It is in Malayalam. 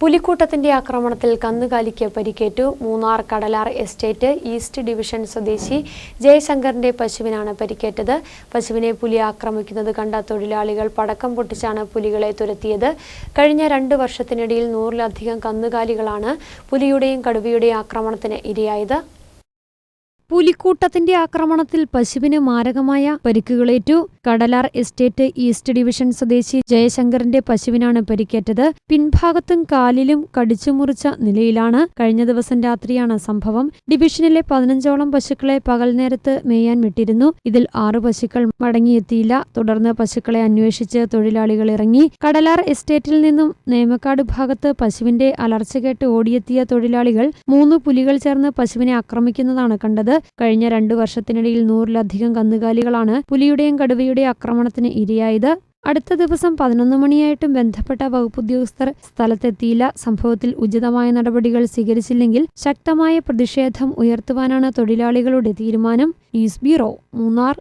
പുലിക്കൂട്ടത്തിന്റെ ആക്രമണത്തിൽ കന്നുകാലിക്ക് പരിക്കേറ്റു Munnar Kadalar estate east division സ്വദേശി ജയശങ്കറിന്റെ പശുവിനാണ് പരിക്കേറ്റത്. പശുവിനെ പുലി ആക്രമിക്കുന്നത് കണ്ട തൊഴിലാളികൾ പടക്കം പൊട്ടിച്ചാണ് പുലികളെ തുരത്തിയത്. കഴിഞ്ഞ രണ്ട് വർഷത്തിനിടയിൽ നൂറിലധികം കന്നുകാലികളാണ് പുലിയുടെയും കടുവയുടെയും ആക്രമണത്തിന് ഇരയായത്. പുലിക്കൂട്ടത്തിന്റെ ആക്രമണത്തിൽ പശുവിന് മാരകമായ പരിക്കുകളേറ്റു. കടലാർ എസ്റ്റേറ്റ് ഈസ്റ്റ് ഡിവിഷൻ സ്വദേശി ജയശങ്കറിന്റെ പശുവിനാണ് പരിക്കേറ്റത്. പിൻഭാഗത്തും കാലിലും കടിച്ചുമുറിച്ച നിലയിലാണ് കഴിഞ്ഞ ദിവസം രാത്രിയാണ് സംഭവം. ഡിവിഷനിലെ പതിനഞ്ചോളം പശുക്കളെ പകൽ നേരത്ത് മേയാൻ വിട്ടിരുന്നു. ഇതിൽ ആറ് പശുക്കൾ മടങ്ങിയെത്തിയില്ല. തുടർന്ന് പശുക്കളെ അന്വേഷിച്ച് തൊഴിലാളികൾ ഇറങ്ങി. കടലാർ എസ്റ്റേറ്റിൽ നിന്നും നേമക്കാട് ഭാഗത്ത് പശുവിന്റെ അലർച്ച കേട്ട് ഓടിയെത്തിയ തൊഴിലാളികൾ മൂന്ന് പുലികൾ ചേർന്ന് പശുവിനെ ആക്രമിക്കുന്നതാണ് കണ്ടത്. കഴിഞ്ഞ രണ്ടു വർഷത്തിനിടയിൽ നൂറിലധികം കന്നുകാലികളാണ് പുലിയുടെയും കടുവയുടെയും ആക്രമണത്തിന് ഇരയായത്. അടുത്ത ദിവസം പതിനൊന്ന് മണിയായിട്ടും ബന്ധപ്പെട്ട വകുപ്പ് ഉദ്യോഗസ്ഥർ സ്ഥലത്തെത്തിയില്ല. സംഭവത്തിൽ ഉചിതമായ നടപടികൾ സ്വീകരിച്ചില്ലെങ്കിൽ ശക്തമായ പ്രതിഷേധം ഉയർത്തുവാനാണ് തൊഴിലാളികളുടെ തീരുമാനം. News bureau Munnar.